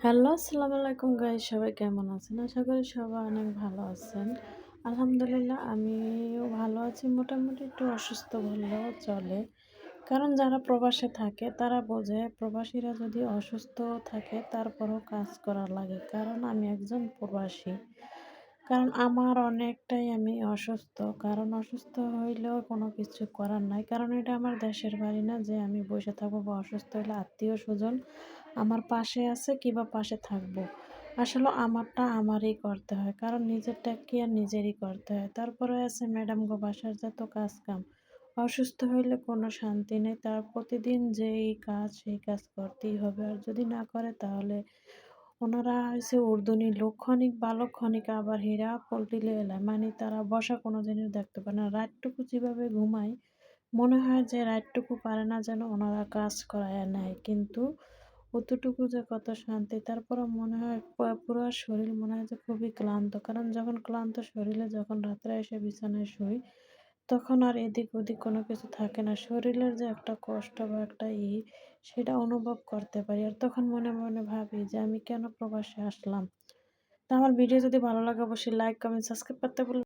Hello, আসসালামু আলাইকুম গাই সবাই কেমন আছেন? আশা করি সবাই অনেক ভালো আছেন। আলহামদুলিল্লাহ আমিও ভালো আছি। মোটামুটি একটু অসুস্থ বললেও চলে। কারণ যারা প্রবাসে থাকে তারা বোঝে প্রবাসীরা যদি অসুস্থ থাকে তারপরও কাজ করা লাগে। কারণ আমি একজন প্রবাসী। কারণ আমার অনেকটাই আমি অসুস্থ। কারণ অসুস্থ হইলেও কোনো কিছু করার নাই। কারণ এটা আমার দেশের বাড়ি না যে আমি বসে থাকব বা অসুস্থ হলে আত্মীয়-স্বজন আমার পাশে আছে কিংবা পাশে থাকব। আসলে আমারটা আমারই করতে হয়। কারণ নিজেরটা কি আর নিজেরই করতে হয়। তারপরে আছে ম্যাডামগো বাসার যত কাজ-কাম। অসুস্থ হইলে কোনো শান্তি নেই। তার প্রতিদিন যেই কাজ, সেই কাজ করতেই হবে। আর যদি না করে তাহলে ওনারা হইছে উর্দুনি লোক ক্ষণিক ভালো ক্ষণিক আবার হীরা পল্টিলে এলায়। মানে তারা বসা কোনো জিনিস দেখতে পারে না। রাতটুকু যেভাবে ঘুমায় মনে হয় যে রাতটুকু পারে না যেন ওনারা কাজ করায় নেয়। কিন্তু অতটুকু যে কত শান্তি তারপরেও মনে হয় পুরো শরীর মনে হয় যে খুবই ক্লান্ত। কারণ যখন ক্লান্ত শরীরে যখন রাত্রে এসে বিছানায় শুই, তখন আর এদিক ওদিক কোনো কিছু থাকে না। শরীরের যে একটা কষ্ট বা একটা ই সেটা অনুভব করতে পারি। আর তখন মনে, মনে ভাবি যে আমি কেন প্রবাসে আসলাম? তা আমার ভিডিও যদি ভালো লাগে অবশ্যই লাইক, কমেন্ট, সাবস্ক্রাইব করতে ভুল